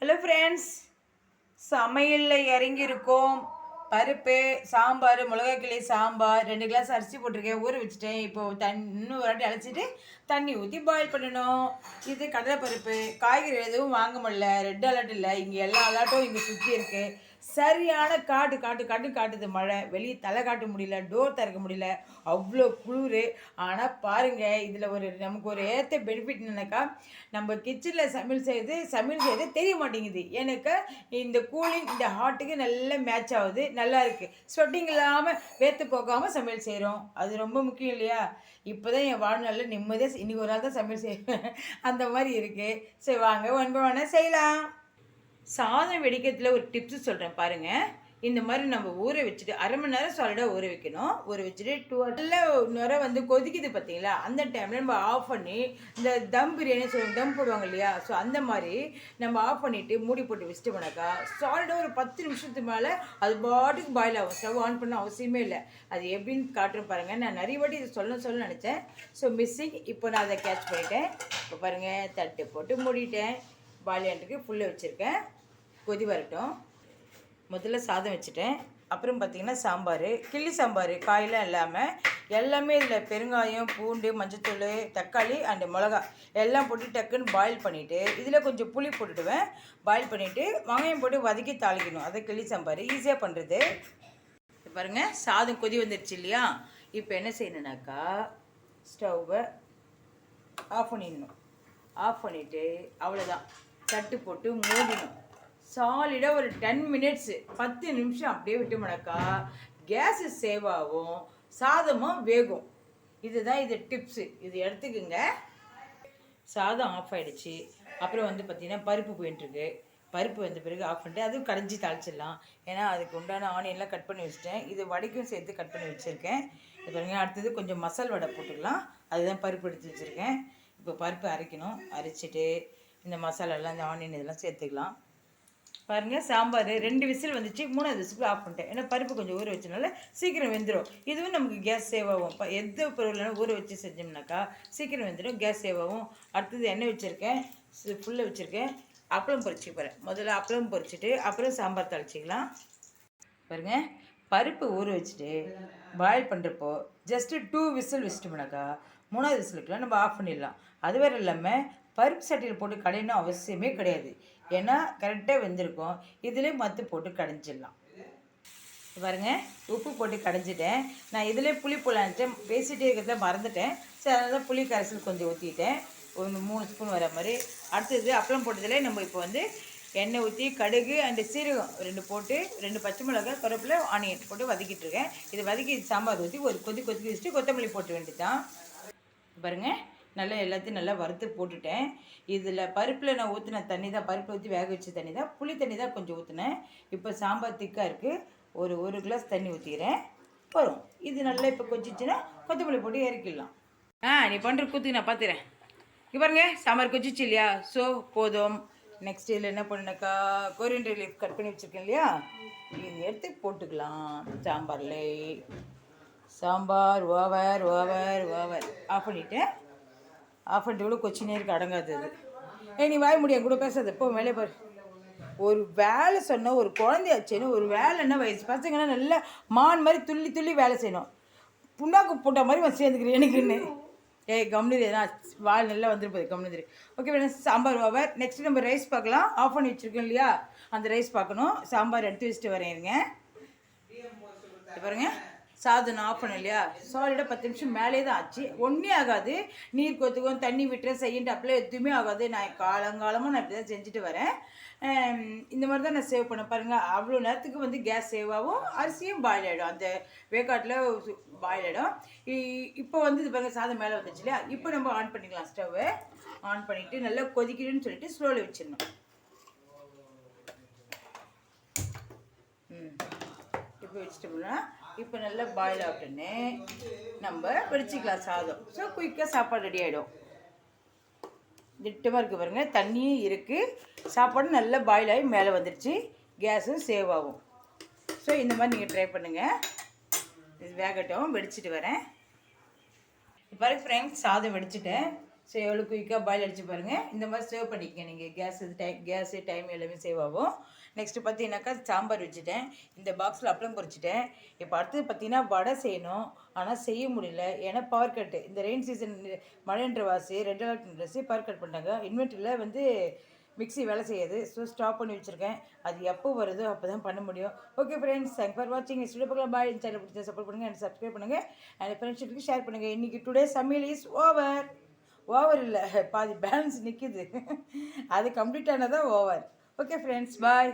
Hello friends சமையலில் இறங்கியிருக்கோம். பருப்பு சாம்பார் மிளகாக்கிளி சாம்பார் ரெண்டு கிளாஸ் அரிசி போட்டிருக்கேன். ஊற வச்சுட்டேன். இப்போ தண் இன்னும் ஒரு வாட்டி அழைச்சிட்டு தண்ணி ஊற்றி பாயில் பண்ணணும். இது கடலைப்பருப்பு. காய்கறி எதுவும் வாங்க முடியல. ரெட் அலர்ட் இல்லை. இங்கே எல்லா அலர்ட்டும் இங்கே சுற்றி இருக்குது சரியான காட்டு காட்டு காட்டு காட்டுது மழை. வெளியே தலை காட்ட முடியல டோர் திறக்க முடியல. அவ்வளோ குளிர். ஆனால் பாருங்கள் இதில் ஒரு நமக்கு ஒரு ஏற்ற பெனிஃபிட் என்னன்னாக்கா நம்ம கிச்சனில் சமையல் செய்து சமையல் செய்து தெரிய மாட்டேங்குது. எனக்கு இந்த கூலிங் இந்த ஹாட்டுக்கு நல்லா மேட்ச் ஆகுது. நல்லா இருக்குது ஸ்வெட்டிங் இல்லாமல் வேர்த்து போகாமல் சமையல் செய்கிறோம் அது ரொம்ப முக்கியம் இல்லையா? இப்போ தான் என் வாழ்நாளில் நிம்மதியாக இன்றைக்கி ஒரு நாள் தான் சமையல் செய்வேன். அந்த மாதிரி இருக்குது சரி வாங்க ஒன்பது செய்யலாம். சாதம் வெடிக்கிறதுல ஒரு டிப்ஸ் சொல்கிறேன் பாருங்கள் இந்த மாதிரி நம்ம ஊற வச்சுட்டு அரை மணி நேரம் சாலிடாக ஊற வைக்கணும். ஊற வச்சுட்டு டூ நல்ல நுரை வந்து கொதிக்குது பார்த்தீங்களா? அந்த டைமில் நம்ம ஆஃப் பண்ணி இந்த தம் பிரியாணி சொல்லுவாங்க தம் போடுவாங்க இல்லையா? ஸோ அந்த மாதிரி நம்ம ஆஃப் பண்ணிவிட்டு மூடி போட்டு வச்சுட்டோம்னாக்கா சாலிடாக ஒரு பத்து நிமிஷத்துக்கு மேலே அது பாட்டுக்கு பாயில் ஆகும். ஸ்டவ் ஆன் பண்ண அவசியமே இல்லை. அது எப்படின்னு காட்டுறேன் பாருங்கள் நான் நிறைய வாட்டி இதை சொல்ல சொல்ல நினச்சேன். ஸோ மிஸ்ஸிங் இப்போ நான் அதை கேட்ச் பண்ணிட்டேன். இப்போ பாருங்கள் தட்டு போட்டு மூடிட்டேன். பாலியாண்டுக்கு புல்லு வச்சுருக்கேன். கொதி வரட்டும். முதல்ல சாதம் வச்சுட்டேன். அப்புறம் பார்த்திங்கன்னா சாம்பார் கிள்ளி சாம்பார் காயெல்லாம் இல்லாமல் எல்லாமே இதில் பெருங்காயம் பூண்டு மஞ்சத்தூள் தக்காளி அண்டு மிளகா எல்லாம் போட்டு டக்குன்னு பாயில் பண்ணிவிட்டு இதில் கொஞ்சம் புளி போட்டுடுவேன். பாயில் பண்ணிவிட்டு வெங்காயம் போட்டு வதக்கி தாளிக்கணும். அதை கிள்ளி சாம்பார். ஈஸியாக பண்ணுறது பாருங்கள் சாதம் கொதி வந்துருச்சு இல்லையா? இப்போ என்ன செய்யணுனாக்கா ஸ்டவ்வை ஆஃப் பண்ணிடணும். ஆஃப் பண்ணிவிட்டு அவ்வளோதான் தட்டு போட்டு மூடணும் சாலிடாக ஒரு டென் மினிட்ஸு பத்து நிமிஷம் அப்படியே விட்டோம்னாக்கா கேஸு சேவ் ஆகும் சாதமும் வேகும். இதுதான் இது டிப்ஸு இது எடுத்துக்குங்க. சாதம் ஆஃப் ஆகிடுச்சு அப்புறம் வந்து பார்த்திங்கன்னா பருப்பு போயிட்டுருக்கு பருப்பு வந்த பிறகு ஆஃப் பண்ணிட்டு அதுவும் கரைஞ்சி தாளிச்சிடலாம். ஏன்னா அதுக்கு உண்டான ஆனியன்லாம் கட் பண்ணி வச்சுட்டேன். இது வடைக்கும் சேர்த்து கட் பண்ணி வச்சுருக்கேன். இது அடுத்தது கொஞ்சம் மசால் வடை போட்டுக்கலாம். அதுதான் பருப்பு எடுத்து வச்சுருக்கேன். இப்போ பருப்பு அரைக்கணும். அரைச்சிட்டு இந்த மசாலாலாம் இந்த ஆனியன் இதெல்லாம் சேர்த்துக்கலாம். பாருங்கள் சாம்பார் ரெண்டு விசில் வந்துச்சு. மூணாவது விசில் ஆஃப் பண்ணிட்டேன். ஏன்னா பருப்பு கொஞ்சம் ஊற வச்சனால சீக்கிரம் வெந்துடும் இதுவும் நமக்கு கேஸ் சேவ் ஆகும். இப்போ எந்த பொருள்னாலும் ஊற வச்சு செஞ்சோம்னாக்கா சீக்கிரம் வெந்துடும் கேஸ் சேவ் ஆகும். அடுத்தது எண்ணெய் வச்சுருக்கேன். ஃபுல்லாக வச்சுருக்கேன். அப்பளம் பொரிச்சு போகிறேன் முதல்ல அப்பளம் பொரிச்சிட்டு அப்புறம் சாம்பார் தாளிச்சிக்கலாம். பாருங்கள் பருப்பு ஊற வச்சுட்டு பாயில் பண்ணுறப்போ ஜஸ்ட்டு டூ விசில் வச்சுட்டோம்னாக்கா மூணாவது விசிலுக்குலாம் நம்ம ஆஃப் பண்ணிடலாம். அது வேறு இல்லாமல் பருப்பு சட்டியில் போட்டு கடையணும் அவசியமே கிடையாது. ஏன்னா கரெக்டாக வெந்திருக்கும். இதிலே மத்து போட்டு கடைஞ்சிடலாம். பாருங்க உப்பு போட்டு கடைஞ்சிட்டேன். நான் இதிலே புளி போலான்ட்டு பேசிகிட்டே இருக்கிறத மறந்துட்டேன். சரி அதனால புளி கரைசல் கொஞ்சம் ஊற்றிட்டேன் ஒரு மூணு ஸ்பூன் வர மாதிரி. அடுத்தது அப்பளம் போட்டதிலே நம்ம இப்போ வந்து எண்ணெய் ஊற்றி கடுகு அண்டு சீரகம் ரெண்டு போட்டு ரெண்டு பச்சை மிளகாய் கருவேப்பிலை ஆனியன் போட்டு வதக்கிட்டு இருக்கேன். இது வதக்கி சாம்பார் ஊற்றி ஒரு கொதி கொதிக்க வச்சுட்டு கொத்தமல்லி போட்டு வேண்டியதான் பாருங்கள் நல்லா எல்லாத்தையும் நல்லா வறுத்து போட்டுட்டேன். இதில் பருப்பில் நான் ஊற்றின தண்ணி தான் பருப்பு ஊற்றி வேக வச்ச தண்ணி தான் புளி தண்ணி தான் கொஞ்சம் ஊற்றினேன் இப்போ சாம்பார் திக்காக இருக்குது ஒரு ஒரு கிளாஸ் தண்ணி ஊற்றிக்கிறேன் வரும். இது நல்லா இப்போ கொச்சிச்சுன்னா கொத்தமல்லி போட்டு இறக்கிடலாம். ஆ நீ பண்ணுற கூத்துக்கு நான் பார்த்துறேன் இங்கே பாருங்க சாம்பார் கொச்சிச்சு இல்லையா? ஸோ போதும். நெக்ஸ்ட் இதில் என்ன பண்ணுனாக்கா? கொரியண்டர் லீஃப் கட் பண்ணி வச்சுருக்கேன் இல்லையா? இது எடுத்து போட்டுக்கலாம் சாம்பாரில். Sambar over over over. Off பண்ணிவிட்டேன் ஆஃப் அண்ட் கூட கொச்சி நேருக்கு அடங்காது அது. ஏ நீ வாய முடியும் கூட பேசாது. போ மேலே பாரு. ஒரு வேலை சொன்ன ஒரு குழந்தையாச்சுன்னு ஒரு வேலை என்ன வயசு? பசங்கன்னா நல்லா மான் மாதிரி துள்ளி துள்ளி வேலை செய்யணும். புண்ணாக்கு போட்ட மாதிரி வந்து சேர்ந்துக்கிறேன் எனக்குன்னு. ஏய் கம்னிது நான் வால் நல்லா வந்துருப்போது கம்னிது okay friends sambar over next நம்ம ரைஸ் பார்க்கலாம். ஆஃப் பண்ணி வச்சுருக்கோம் இல்லையா? அந்த ரைஸ் பார்க்கணும். சாம்பார் எடுத்து வச்சுட்டு வரேன் இருங்க. பாருங்கள் பாருங்க. சாதம் ஆஃப் பண்ண இல்லையா? சாலிடாக பத்து நிமிஷம் மேலே தான் ஆச்சு. ஒன்றே ஆகாது. நீர் கொத்துக்கும் தண்ணி விட்டுறேன் செய்யின்ட்டு அப்படியே எதுவுமே ஆகாது. நான் காலங்காலமாக நான் இப்படி தான் செஞ்சுட்டு வரேன். இந்த மாதிரி தான் நான் சேவ் பண்ண பாருங்கள் அவ்வளோ நேரத்துக்கு வந்து கேஸ் சேவ் ஆகும். அரிசியும் பாயில் ஆகிடும் அந்த வேக்காட்டில் பாயில் ஆகிடும் இப்போ வந்து இது பாருங்கள் சாதம் மேலே வந்துச்சு இல்லையா? இப்போ நம்ம ஆன் பண்ணிக்கலாம் ஸ்டவ்வை ஆன் பண்ணிவிட்டு நல்லா கொதிக்கணும்னு சொல்லிட்டு ஸ்லோவில் வச்சிடணும். ம். இப்போ வச்சுட்டோம்னா இப்போ நல்லா பாயில் ஆகிட்டோன்னே நம்ம வெடிச்சிக்கலாம் சாதம். ஸோ குயிக்காக சாப்பாடு ரெடி ஆகிடும் திட்டமாக இருக்குது பாருங்கள் தண்ணியும் இருக்குது சாப்பாடும் நல்லா பாயில் ஆகி மேலே வந்துடுச்சு கேஸும் சேவ் ஆகும். ஸோ இந்த மாதிரி நீங்கள் ட்ரை பண்ணுங்கள் இது வேகட்டும். வெடிச்சிட்டு வரேன். இப்போ பாருங்க ஃப்ரெண்ட்ஸ் சாதம் வெடிச்சிட்டேன். ஸோ எவ்வளோ குயிக்காக பாயில் அடிச்சு பாருங்கள் இந்த மாதிரி சேவ் பண்ணிக்கங்க. நீங்கள் கேஸ் இது டைம் கேஸு டைம் எல்லாமே சேவ் ஆகும். நெக்ஸ்ட்டு பார்த்தீங்கன்னாக்கா சாம்பார் வச்சுட்டேன். இந்த பாக்ஸில் அப்பளம் பொறிச்சிட்டேன் இப்போ அடுத்தது பார்த்தீங்கன்னா வடை செய்யணும். ஆனால் செய்ய முடியல. ஏன்னா பவர் கட்டு இந்த ரெயின் சீசன் மழைன்ற வாசி red alert dress power cut பண்ணிட்டாங்க. இன்வெர்ட்டரில் வந்து மிக்ஸி வேலை செய்யாது. ஸோ ஸ்டாப் பண்ணி வச்சுருக்கேன். அது எப்போ வருதோ அப்போ தான் பண்ண முடியும். ஓகே ஃப்ரெண்ட்ஸ் தேங்க் ஃபார் வாட்சிங் ஸ்டுடியோ பார்க்கலாம். பாய் சேனல் பிடிச்சா சப்போர்ட் பண்ணுங்கள் அண்ட் சப்ஸ்கிரைப் பண்ணுங்கள் அண்ட் ஃப்ரெண்ட்ஷிப்புக்கு ஷேர் பண்ணுங்கள் இன்றைக்கி டுடே சமையல் இஸ் ஓவர் ஓவர் இல்லை. பாதி பேலன்ஸ் நிற்கிது அது கம்ப்ளீட் ஆனதான் ஓவர் ஓகே ஃப்ரெண்ட்ஸ் பாய்